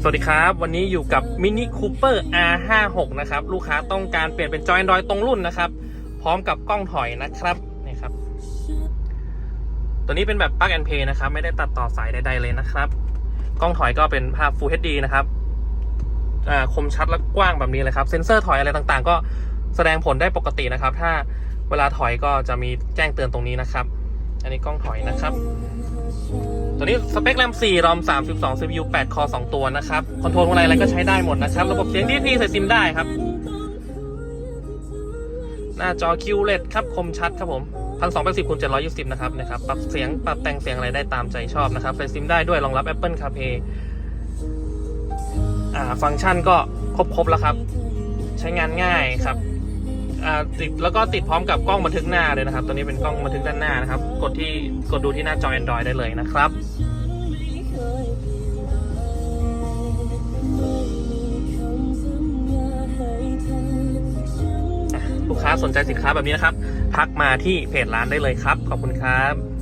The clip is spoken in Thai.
สวัสดีครับ วันนี้อยู่กับ Mini Cooper R56 นะครับ ลูกค้าต้องการเปลี่ยนเป็นจอย Android ตรงรุ่นนะครับ พร้อมกับกล้องถอยนะครับนี่ครับ ตัวนี้เป็นแบบ Plug and Play นะครับ ไม่ได้ตัดต่อสายใดๆเลยนะครับ กล้องถอยก็เป็นภาพ Full HD นะครับคมชัดและกว้างแบบนี้เลยครับ เซ็นเซอร์ถอยอะไรต่างๆ ก็แสดงผลได้ปกตินะครับ ถ้าเวลาถอยก็จะมีแจ้งเตือนตรงนี้นะครับ อันนี้กล้องถอยนะครับ ตัวนี้สเปคแรม4รอม32 CPU 8 คอ 2 ตัวนะครับ คอนโทรลอะไรอะไรก็ใช้ได้หมดนะครับ ระบบเสียง DSP ใส่ซิมได้ครับ หน้าจอ QLED ครับ คมชัดครับผม1280คูณ720 นะครับนะครับ ปรับเสียง ปรับแต่งเสียงอะไรได้ตามใจชอบนะครับ ใส่ซิมได้ด้วย รองรับ Apple CarPlay อ่า ฟังก์ชันก็ครบๆแล้วครับ ใช้งานง่ายครับ ติดแล้วก็ติดพร้อมกับกล้องบันทึกหน้าเลยนะครับ ตัวนี้เป็นกล้องบันทึกด้านหน้านะครับ กดที่กดดูที่หน้าจอ Android ได้เลยนะครับลูกค้าสนใจสินค้าแบบนี้นะครับ ทักมาที่เพจร้านได้เลยครับ ขอบคุณครับ